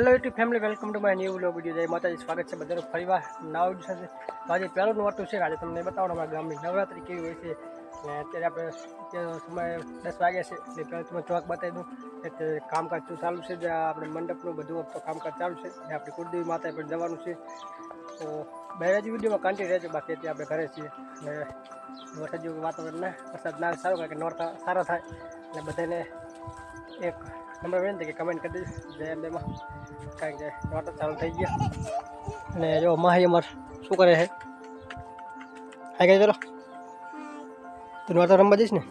YouTube family welcome to my new vlog video જય માતાજી સ્વાગત છે બધાનું ફરીવાર નવા વીડિયો સાથે તો આજે પહેલું નોરતું છે આજે તમને બતાવવાનું અમારા ગામની નવરાત્રિ કેવી હોય છે અને અત્યારે આપણે અત્યારે સમય દસ વાગ્યા છે એટલે પહેલાં તમને ચોક બતાવી દઉં અત્યારે કામકાજ શું ચાલુ છે જ્યાં આપણે મંડપનું બધું તો કામકાજ ચાલુ છે અને આપણી કુળદેવી માતા પણ જવાનું છે તો બેરાજી વિડીયોમાં કન્ટિન્યુ રહેજો બાકી અત્યારે આપણે ઘરે છીએ અને વરસાદ જેવું વાતાવરણ ના વરસાદ ના આવે સારું કારણ કે નોરતા સારા થાય એટલે બધાને એક નંબર વિનંતી કે કમેન્ટ કરી દેજો જય અંબેમાં કારણ કે વાટર ચાલુ થઈ ગયો અને જો માહી અમાર શું કરે છે? હાઈ ગઈ ચલો તું વાટર રમવા જઈશ ને?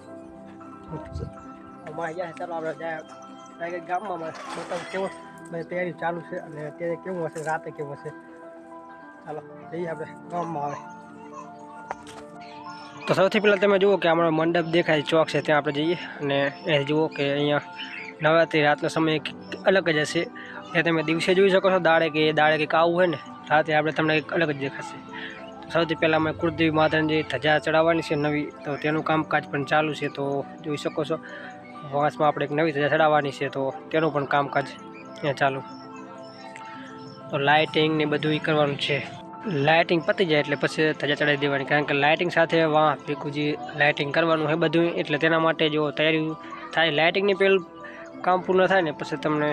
માહી ગયા ચાલો આપણે જાય. ગામમાં અમારે નોરતા કેવું બધી તૈયારી ચાલુ છે. અને અત્યારે કેવું હશે? રાતે કેવું હશે? ચાલો, જઈએ આપણે. ગામમાં આવે. તો સૌથી પહેલાં તમે જુઓ કે અમારો મંડપ દેખાય ચોક છે. ત્યાં આપણે જઈએ. અને એ જુઓ કે અહીંયા નવરાત્રિ રાતનો સમય અલગ જ હશે. ત્યાં તમે દિવસે જોઈ શકો છો, દાડે કે દાડે કંઈક આવું હોય ને, રાતે આપણે તમને એક અલગ જ દેખાશે. સૌથી પહેલાં અમે કુળદેવી માતાની જે ધજા ચડાવવાની છે નવી, તો તેનું કામકાજ પણ ચાલુ છે, તો જોઈ શકો છો. વાંસમાં આપણે એક નવી ધજા ચડાવવાની છે, તો તેનું પણ કામકાજ અહીંયા ચાલુ. તો લાઇટિંગ ને બધું કરવાનું છે. લાઇટિંગ પતી જાય એટલે પછી ધજા ચડાવી દેવાની, કારણ કે લાઇટિંગ સાથે વાહ ભેગું જે લાઇટિંગ કરવાનું હોય બધું, એટલે તેના માટે જો તૈયારી થાય લાઇટિંગની પેલું કામ પૂર્ણ થાય ને પછી તમને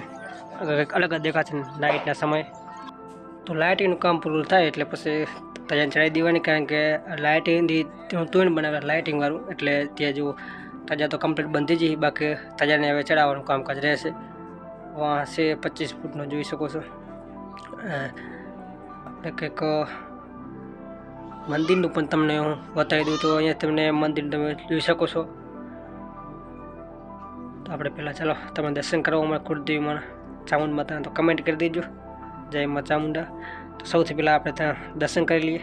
અલગ જ દેખાશે લાઇટના સમયે. તો લાઇટિંગનું કામ પૂરું થાય એટલે પછી તજાને ચડાવી દેવાની કારણ કે લાઇટિંગથી હું તોડ બનાવે લાઇટિંગવાળું એટલે ત્યાં જો તજા તો કમ્પ્લીટ બંધી જઈ બાકી તજાને હવે ચડાવવાનું કામકાજ રહેશે. વાં છે પચીસ ફૂટનો જોઈ શકો છો. આપણે કંઈક મંદિરનું પણ તમને હું બતાવી દઉં તો અહીંયા તમને મંદિર તમે જોઈ શકો છો. તો આપણે પહેલાં ચાલો તમે દર્શન કરવા અમારા કુળદેવીમાં ચામુંડ માતા તો કમેન્ટ કરી દેજો. જય મા ચામુંડા. તો સૌથી પહેલાં આપણે ત્યાં દર્શન કરી લઈએ.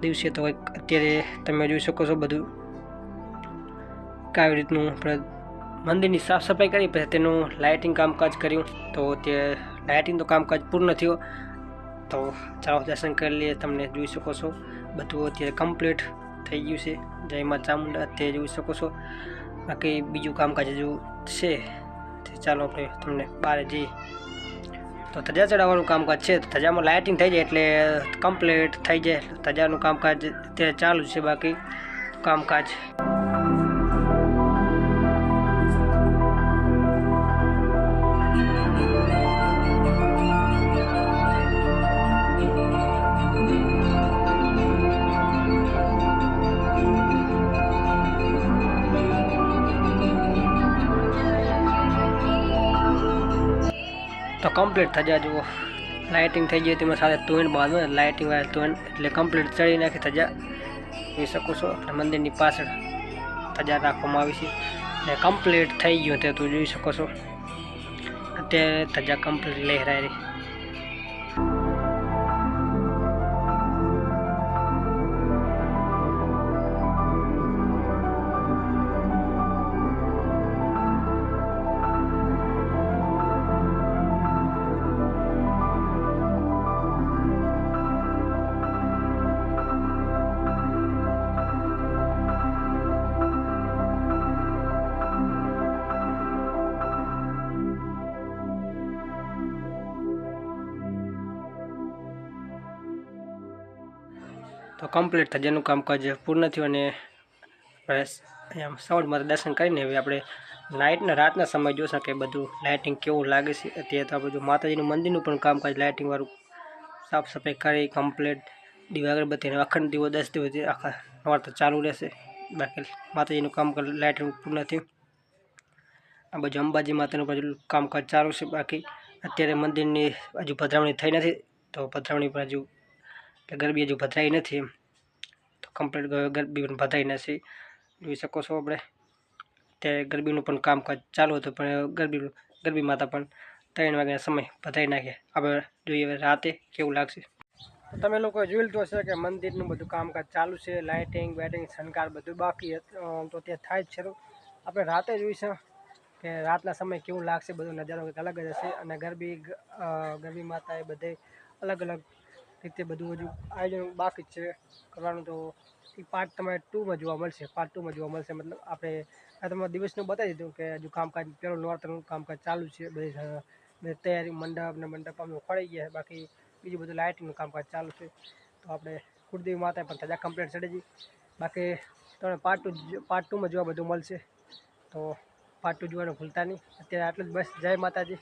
દિવસે તો અત્યારે તમે જોઈ શકો છો બધું કેવી રીતનું આપણે મંદિરની સાફ સફાઈ કરી, પછી તેનું લાઇટિંગ કામકાજ કર્યું. તો તે લાઇટિંગ તો કામકાજ પૂર્ણ થયો. તો ચાલો દર્શન કરી લઈએ, તમને જોઈ શકો છો. બધું અત્યારે કમ્પ્લીટ થઈ ગયું છે. જય મા ચામુંડા, તે જોઈ શકો છો. બાકી બીજું કામકાજ હજુ છે. ચાલો આપણે તમને બહાર જઈએ. તો ધજા ચડાવવાનું કામકાજ છે. તો ધજામાં લાઇટિંગ થઈ જાય એટલે કમ્પ્લીટ થઈ જાય. ધજાનું કામકાજ અત્યારે ચાલુ છે બાકી કામકાજ. તો કમ્પ્લીટ થજા જુઓ લાઇટિંગ થઈ ગઈ તેમાં સાથે તુણ બાંધો લાઇટિંગ વાળા તુણ એટલે કમ્પ્લીટ ચડી નાખી થજા જોઈ શકો છો, અને મંદિરની પાછળ થજા રાખવામાં આવી છે. ને કમ્પ્લીટ થઈ ગયું તે તું જોઈ શકો છો. અત્યારે થજા કમ્પ્લીટ લહેરાય રહી. તો કમ્પ્લીટ થજાનું કામકાજ પૂર્ણ થયું અને અહીંયા સવારમાં માતા દર્શન કરીને હવે આપણે નાઇટના રાતના સમય જોશે કે બધું લાઇટિંગ કેવું લાગે છે. અત્યારે તો જો માતાજીનું મંદિરનું પણ કામકાજ લાઇટિંગવાળું સાફ સફાઈ કરી કમ્પ્લીટ દીવા અગરબત્તી અને અખંડ દીવો, દસ દિવસ આખા નોરતા ચાલુ રહેશે. બાકી માતાજીનું કામકાજ લાઇટિંગ પૂર્ણ થયું. આ બાજુ અંબાજી માતાનું બાજુ કામકાજ ચાલુ છે. બાકી અત્યારે મંદિરની હજુ પધરાવણી થઈ નથી, તો પધરાવણી પણ હજુ એટલે ગરબી હજુ ભદ્રાઈ નથી એમ. તો કમ્પ્લીટ ગરબી પણ ભદ્રાઈ નથી. જોઈ શકો છો આપણે. ત્યારે ગરબીનું પણ કામકાજ ચાલુ હતું, પણ ગરબી ગરબી માતા પણ ત્રણ વાગ્યાના સમય ભદ્રાઈ નાખ્યા આપણે જોઈએ હવે રાતે કેવું લાગશે. તમે લોકો જોઈ લીધું હશે કે મંદિરનું બધું કામકાજ ચાલુ છે લાઇટિંગ બેટિંગ શણગાર બધું બાકી તો ત્યાં થાય જ છે આપણે રાતે જોઈશું કે રાતના સમય કેવું લાગશે, બધો નજારો કંઈક અલગ જ હશે અને ગરબી ગરબી માતા એ બધે અલગ અલગ રીતે બધું હજુ આયોજન બાકી છે. કરવાનું તો એ પાર્ટ તમારે ટુમાં જોવા મળશે. પાર્ટ ટુમાં જોવા મળશે. મતલબ આપણે આ તમારા દિવસનું બતાવી દીધું કે હજુ કામકાજ પેલું નોરતનું કામકાજ ચાલુ છે. બધી તૈયારી, મંડપ ને મંડપ અમે ખોળી ગયા. બાકી બીજું બધું લાઇટિંગનું કામકાજ ચાલુ છે. તો આપણે કુળદેવી માતા પણ ધજા કમ્પ્લીટ ચડી જઈ બાકી તમને પાર્ટ ટુ પાર્ટ ટુમાં જોવા બધું મળશે. તો પાર્ટ ટુ જોવાનું ભૂલતા નહીં. અત્યારે આટલું જ બસ. જય માતાજી.